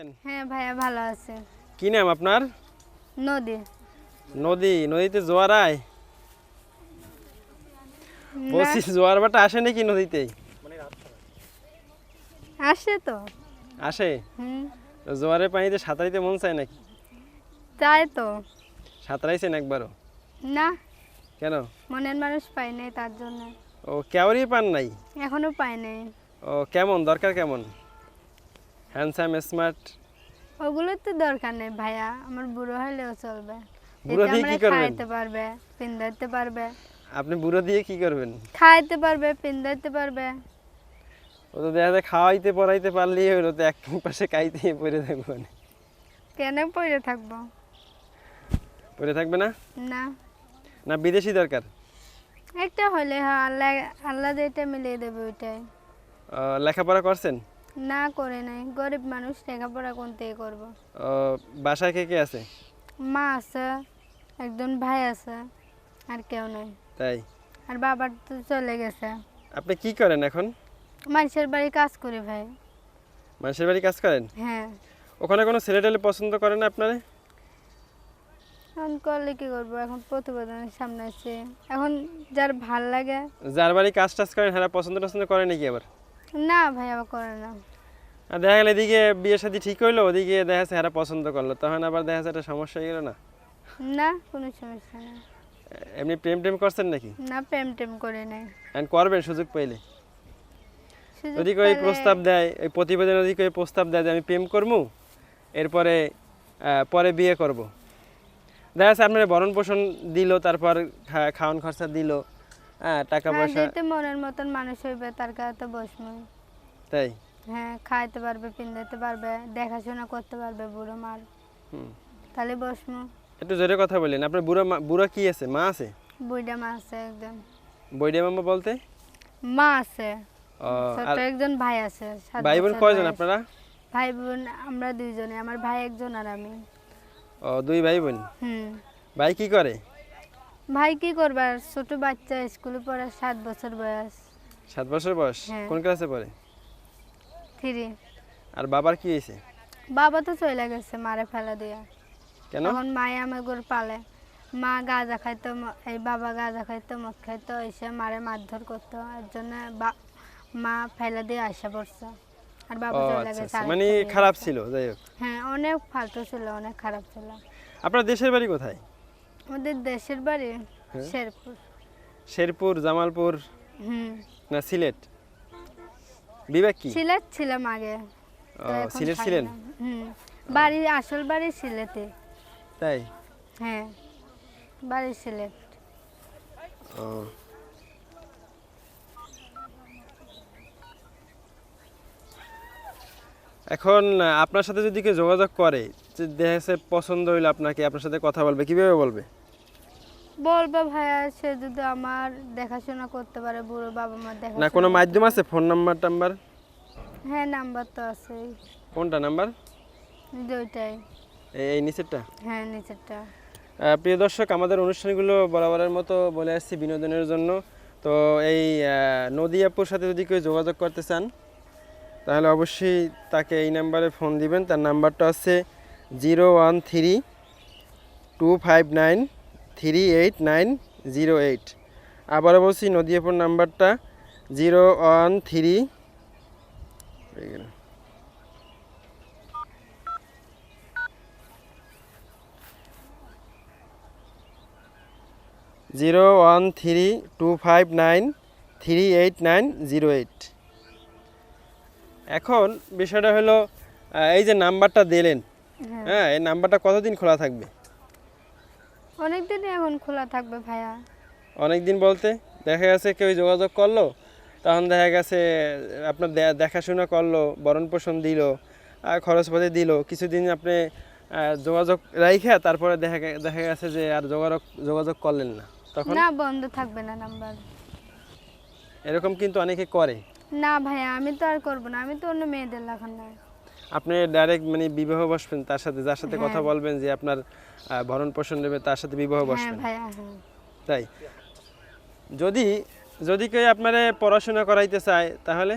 আছেন? হ্যাঁ ভাইয়া ভালো আছে। কি নাম আপনার? নদী। নদী নদীতে জোয়ার আয়? বলছি জোয়ার বাটা আসে নাকি নদীতে আসে তো। আসে? জোয়ারের পানিতে সাঁতারিতে মন চায় নাকি? তাই তো। সাঁতরাইছেন একবারও? না। কেন? মনের মানুষ পাই নাই তার জন্য। ও কেউরই পান নাই? এখনও পাই নাই। ও কেমন? দরকার কেমন? হ্যান্ডসাম স্মার্ট ওগুলো তো দরকার নেই ভাইয়া আমার বুড়ো হলেও চলবে। বুড়ো দিয়ে কি করবেন? খাইতে পারবে পিন্দাইতে পারবে। আপনি বুড়ো দিয়ে কি করবেন? খাইতে পারবে পিন্দাইতে পারবে। ও তো দেখা যায় খাওয়াইতে পড়াইতে পারলেই হলো তো এক পাশে কাইতে পড়ে থাকব না কেন পড়ে থাকব? পড়ে থাকবে না? না। না বিদেশি দরকার? একটা হলে হ্যাঁ আল্লাহ আল্লাহ যেটা মিলিয়ে দেবে ওইটাই। লেখাপড়া করছেন? না করে নাই। গরিব মানুষ লেখাপড়া কোন থেকে করব বাসায় কে কে আছে? মা আছে একজন ভাই আছে আর কেউ নাই। তাই? আর বাবার তো চলে গেছে। আপনি কি করেন এখন? মানুষের বাড়ি কাজ করি ভাই। মানুষের বাড়ি কাজ করেন? হ্যাঁ। ওখানে কোনো ছেলে টেলে পছন্দ করে না আপনারে? এখন করলে কি করব? এখন প্রতিবেদনের সামনে আছে। এখন যার ভালো লাগে। যার বাড়ি কাজ টাজ করেন হ্যাঁ পছন্দ টছন্দ করে নাকি আবার? না ভাই আবার করে না। আর দেখা গেল এদিকে বিয়ে শাদী ঠিক হইল ওদিকে দেখা যাচ্ছে হ্যাঁ পছন্দ করল তখন আবার দেখা যাচ্ছে একটা সমস্যা হয়ে গেল না? না কোনো সমস্যা নেই এমনি প্রেম টেম করছেন নাকি? না প্রেম টেম করে নাই। And করবেন সুযোগ পাইলে? যদি কেউ প্রস্তাব দেয় এই প্রতিবেদন যদি কেউ প্রস্তাব দেয় যে আমি প্রেম করব এরপরে পরে বিয়ে করব। দেখা যাচ্ছে আপনার ভরণ পোষণ দিল তারপর খাওয়ান খরচা দিল হ্যাঁ টাকা পয়সা যেতে মনের মতন মানুষ হইবে তার কাছে তো বসবো তাই? হ্যাঁ খাইতে পারবে পিন্দাইতে পারবে দেখাশোনা করতে পারবে বুড়ো মার। তাহলে বসবো। একটু জোরে কথা বললেন আপনার বুড়ো বুড়ো কি আছে? মা আছে? বুড়া মা আছে একজন। বৈডিয়া মামা বলতে? মা আছে। ছোট একজন ভাই আছে ভাই বোন কয়জন। আপনারা? ভাই বোন আমরা দুইজনে আমার ভাই একজন আর আমি। ও দুই ভাই বোন হুম। ভাই কি করে? ভাই কি করবার ছোট বাচ্চা স্কুলে পড়ে সাত বছর বয়স। সাত বছর বয়স? হ্যাঁ। কোন ক্লাসে পড়ে? থ্রি। আর বাবার কি হয়েছে? বাবা তো চলে গেছে মারে ফেলা দিয়া। কেন? তখন মায়ে আমার গরু পালে। মা গাঁজা খাইতো ম- এই বাবা গাঁজা খাইতো মদ খাইতো এসে মারে মারধর করতো। এর জন্য বা- মা ফেলা দিয়ে আসা পড়ছে। আর বাবা চলে আচ্ছা গেছে আচ্ছা। আরেকটা মানে খারাপ। ছিল যাই হোক। হ্যাঁ অনেক ফালতু ছিল অনেক খারাপ ছিল। আপনার দেশের বাড়ি কোথায়? আমাদের দেশের বাড়ি হ্যাঁ। শেরপুর। শেরপুর জামালপুর হুম। না সিলেট? বিবেক কি? সিলেট ছিলাম আগে। এখন সিলেট ছিলেন? হুম। বাড়ি আসল বাড়ি সিলেটে। তাই? হ্যাঁ। বাড়ি সিলেট। ও। এখন আপনার সাথে যদি কেউ যোগাযোগ করে যে দেখা যাচ্ছে পছন্দ হইল আপনাকে আপনার সাথে কথা বলবে কীভাবে বলবে? বলবে ভাইয়া সে যদি আমার দেখাশোনা করতে পারে বুড়ো বাবা মার না কোনো মাধ্যম আছে? ফোন নাম্বার টাম্বার? হ্যাঁ নাম্বার তো আছে কোনটা নাম্বার? দুইটাই এই নিচেরটা? হ্যাঁ নিচেরটা। প্রিয় দর্শক আমাদের অনুষ্ঠানগুলো বরাবরের মতো বলে আসছি বিনোদনের জন্য। তো এই আহ, নদী আপুর সাথে যদি কেউ যোগাযোগ করতে চান তাহলে অবশ্যই তাকে এই নাম্বারে ফোন দিবেন। তার নাম্বারটা হচ্ছে zero one three two five nine three eight nine zero eight. আবারও বলছি নদী আপুর নাম্বারটা zero one three. Zero one three two five nine three eight nine zero eight. এখন বিষয়টা হলো এই যে নাম্বারটা দিলেন হ্যাঁ। হ্যাঁ এই নাম্বারটা কতদিন খোলা থাকবে? অনেক দিনই এখন খোলা থাকবে ভাইয়া। অনেক দিন বলতে দেখা গেছে কেউ যোগাযোগ করল তখন দেখা গেছে আপনার দেখাশোনা করল বরণ পোষণ দিল আর খরচপাতি দিল কিছুদিন আপনি যোগাযোগ রাইখা তারপরে দেখা দেখা গেছে যে আর যোগাযোগ যোগাযোগ করলেন না। তখন না বন্ধ থাকবে না নাম্বার। এরকম কিন্তু অনেকে করে। না ভাইয়া আমি তো আর করব না আমি তো অন্য মেয়েদের লাগান না আপনি ডাইরেক্ট মানে বিবাহ বসবেন তার সাথে যার সাথে কথা হ্যাঁ। বলবেন যে আপনার ভরণ পোষণ নেবে তার সাথে বিবাহ হ্যাঁ বসবেন। হ্যাঁ। তাই? যদি যদি কেউ আপনারে পড়াশোনা করাইতে চায় তাহলে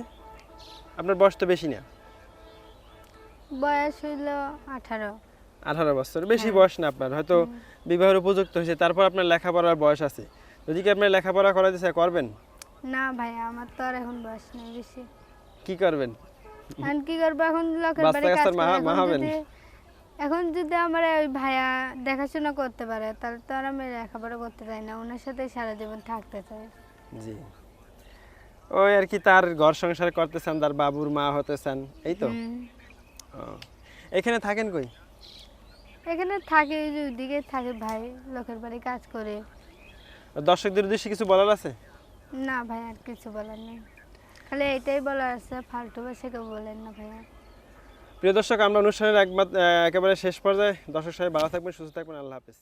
আপনার বয়স তো বেশি না। বয়স হইল আঠারো। আঠারো বছর বেশি বয়স না আপনার হয়তো বিবাহের উপযুক্ত হয়েছে তারপর আপনার লেখাপড়ার বয়স আছে। যদি কি আপনার লেখাপড়া করাতে চায় করবেন? না ভাই আমার তো আর এখন বয়স নেই বেশি। কি করবেন? এখন কি করব? এখন লোকের বাড়ি কাজ এখন যদি- আমার ওই ভাইয়া দেখাশোনা করতে পারে তাহলে তো আর আমি লেখাপড়া করতে চাই না। ওনার সাথে সারা জীবন থাকতে চাই। জি। ওই আর কি তার ঘর সংসার করতে চান তার বাবুর মা হতে চান এই তো। এখানে থাকেন কই? এখানে থাকে ওইদিকে থাকে ভাই লোকের বাড়ি কাজ করে। দর্শকদের উদ্দেশ্যে কিছু বলার আছে? না ভাই আর কিছু বলার নেই। খালি এটাই বলা আছে, ফালতু ভাষা কেউ বলেন না ভাইয়া। প্রিয় দর্শক, আমরা অনুষ্ঠানের একমাত্র একেবারে শেষ পর্যায়ে। দর্শক সবাই ভালো থাকবেন, সুস্থ থাকবেন, আল্লাহ হাফিজ।